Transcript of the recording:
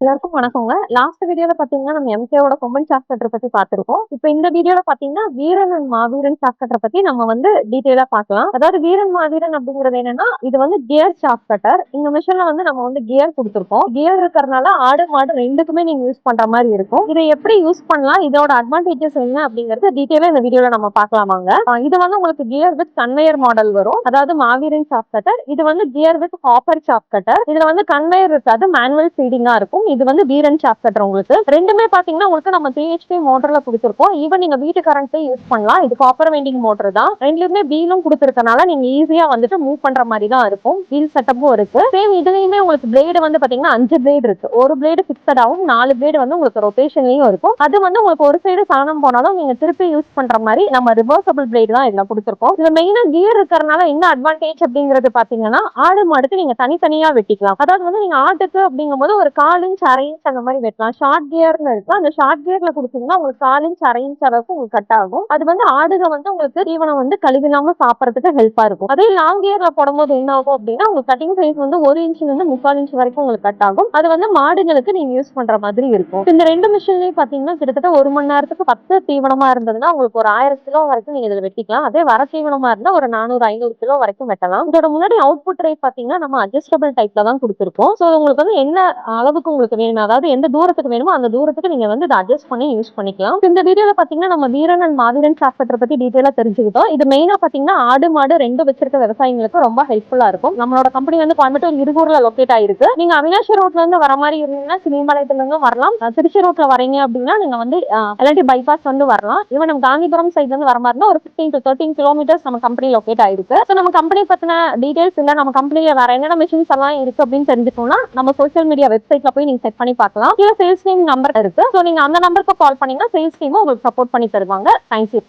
எல்லாருக்கும் வணக்கங்க. லாஸ்ட் வீடியோல பாத்தீங்கன்னா நம்ம எம்கேவோட கொம்பன் சாஸ்கட்டர் பத்தி பார்த்திருக்கோம் இப்போ இந்த வீடியோல பாத்தீங்கன்னா வீரன் அண்ட் மாவீரன் சாஸ்கட்டர் பத்தி நம்ம வந்து டீட்டெயிலா பார்க்கலாம் அதாவது வீரன் மாவீரன் அப்படிங்கிறது என்னன்னா இது வந்து கியர் சாஸ்கட்டர் இந்த மிஷின்ல வந்து நம்ம வந்து கியர் கொடுத்துருக்கோம். கியர் இருக்கிறதுனால ஆடு மாடு ரெண்டுக்குமே நீங்க யூஸ் பண்ற மாதிரி இருக்கும். இதை எப்படி யூஸ் பண்ணலாம்? இதோட அட்வான்டேஜஸ் என்ன அப்படிங்கறது டீட்டெயிலா இந்த வீடியோல நம்ம பார்க்கலாமாங்க இது வந்து உங்களுக்கு கியர் வித் கன்வேயர் மாடல் வரும். அதாவது மாவீரன் சாஸ்கட்டர் இது வந்து கியர் வித் காப்பர் சாஃப்கட்டர் இதுல வந்து கன்வேயர் இருக்காது. மேனுவல் ஃபீடிங்கா இருக்கும். இது வந்து வீரன் சாப் கட்டர் உங்களுக்கு. ரெண்டுமே பாத்தீங்கன்னா உங்களுக்கு நம்ம த்ரீ ஹெச்பி மோட்டர்ல கொடுத்துருக்கோம். ஈவன் நீங்க வீட்டு கரண்ட்ஸே யூஸ் பண்ணலாம். இது காப்பர் வெண்டிங் மோட்டர் தான். ரெண்டுலயுமே வீலும் கொடுத்துருக்கனால நீங்க ஈஸியா வந்துட்டு மூவ் பண்ற மாதிரி தான் இருக்கும். வீல் செட்டப்பும் இருக்கு. சேம் இதுலயுமே உங்களுக்கு பிளேடு வந்து பாத்தீங்கன்னா அஞ்சு பிளேடு இருக்கு. ஒரு பிளேடு பிக்சடாவும் நாலு பிளேடு வந்து உங்களுக்கு ரொட்டேஷன்லயும் இருக்கும். அது வந்து உங்களுக்கு ஒரு சைடு சாணம் போனாலும் நீங்க திருப்பி யூஸ் பண்ற மாதிரி நம்ம ரிவர்சபிள் பிளேடு தான் இதுல கொடுத்துருக்கோம். இதுல மெயினா கியர் இருக்கிறனால என்ன அட்வான்டேஜ் அப்படிங்கிறது பாத்தீங்கன்னா ஆடு மாடுக்கு நீங்க தனித்தனியா வெட்டிக்கலாம். அதாவது வந்து நீங்க ஆட்டுக்கு அப்படிங்கும்போது ஒரு கால் இன்ச் அரை இன்ச் அந்த மாதிரி வெட்டலாம். ஷார்ட் கியர்னு இருக்கு அந்த ஷார்ட் கியர்ல கொடுத்தீங்கன்னா உங்களுக்கு கால் இன்ச் அரை இன்ச் அளவுக்கு உங்களுக்கு கட் ஆகும். அது வந்து ஆடுக வந்து உங்களுக்கு தீவனம் வந்து கழுவிலாம சாப்பிடறதுக்கு ஹெல்ப்பா இருக்கும். அதே லாங் கியர்ல போடும்போது என்ன ஆகும் அப்படின்னா உங்களுக்கு கட்டிங் சைஸ் வந்து ஒரு இன்ச்ல இருந்து முக்கால் இன்ச் வரைக்கும் உங்களுக்கு கட் ஆகும். அது வந்து மாடுகளுக்கு நீங்க யூஸ் பண்ற மாதிரி இருக்கும். இந்த ரெண்டு மிஷின்லயும் பாத்தீங்கன்னா கிட்டத்தட்ட ஒரு மணி நேரத்துக்கு பத்து தீவனமா இருந்ததுன்னா உங்களுக்கு ஒரு ஆயிரம் கிலோ வரைக்கும் நீங்க இதுல வெட்டிக்கலாம். அதே வர தீவனமா இருந்தா ஒரு நானூறு ஐநூறு கிலோ வரைக்கும் வெட்டலாம். இதோட முன்னாடி அவுட்புட் ரேட் பாத்தீங்கன்னா நம்ம அட்ஜஸ்டபிள் டைப்ல தான் கொடுத்துருக்கோம். ஸோ உங்களுக்கு வந்து என்ன அளவுக்கு உங்களுக்கு வேணும். அதாவது எந்த தூரத்துக்கு வேணுமோ அந்த தூரத்துக்கு நீங்க வந்து இதை அட்ஜஸ்ட் பண்ணி யூஸ் பண்ணிக்கலாம். இந்த வீடியோல பாத்தீங்கன்னா நம்ம வீரன் அண்ட் மாவீரன் சாப்டர் பத்தி டீட்டெயிலா தெரிஞ்சுக்கிட்டோம். இது மெயினா பாத்தீங்கன்னா ஆடு மாடு ரெண்டு வச்சிருக்க விவசாயிகளுக்கு ரொம்ப ஹெல்ப்ஃபுல்லா இருக்கும். நம்மளோட கம்பெனி வந்து கோயம்புத்தூர் இருகூர்ல லொக்கேட் ஆயிருக்கு. நீங்க அவினாஷி ரோட்ல இருந்து வர மாதிரி இருந்தீங்கன்னா சினிமாலயத்துல இருந்து வரலாம். திருச்சி ரோட்ல வரீங்க அப்படின்னா நீங்க வந்து எல்என்டி பைபாஸ் வந்து வரலாம். இவன் நம்ம காந்திபுரம் சைட்ல இருந்து வர மாதிரி ஒரு பிப்டீன் டு தேர்ட்டின் கிலோமீட்டர்ஸ் நம்ம கம்பெனி லொக்கேட் ஆயிருக்கு. ஸோ நம்ம கம்பெனி பத்தின டீடைல்ஸ் இல்ல. நம்ம கம்பெனியில வேற என்னென்ன மிஷின்ஸ் எல்லாம் இருக்கு அப்படின்னு தெரிஞ்சுக்கணும்னா நம்ம சோஷியல் மீடியா வெப்சைட்ல போய் நீங்க செக் பண்ணி பார்க்கலாம். கீழே சேல்ஸ் டீம் நம்பர் இருக்கு. ஸோ நீங்க அந்த நம்பருக்கு கால் பண்ணீங்கன்னா சேல்ஸ் டீமும் உங்களுக்கு சப்போர்ட் பண்ணி தருவாங்க. தேங்க்யூ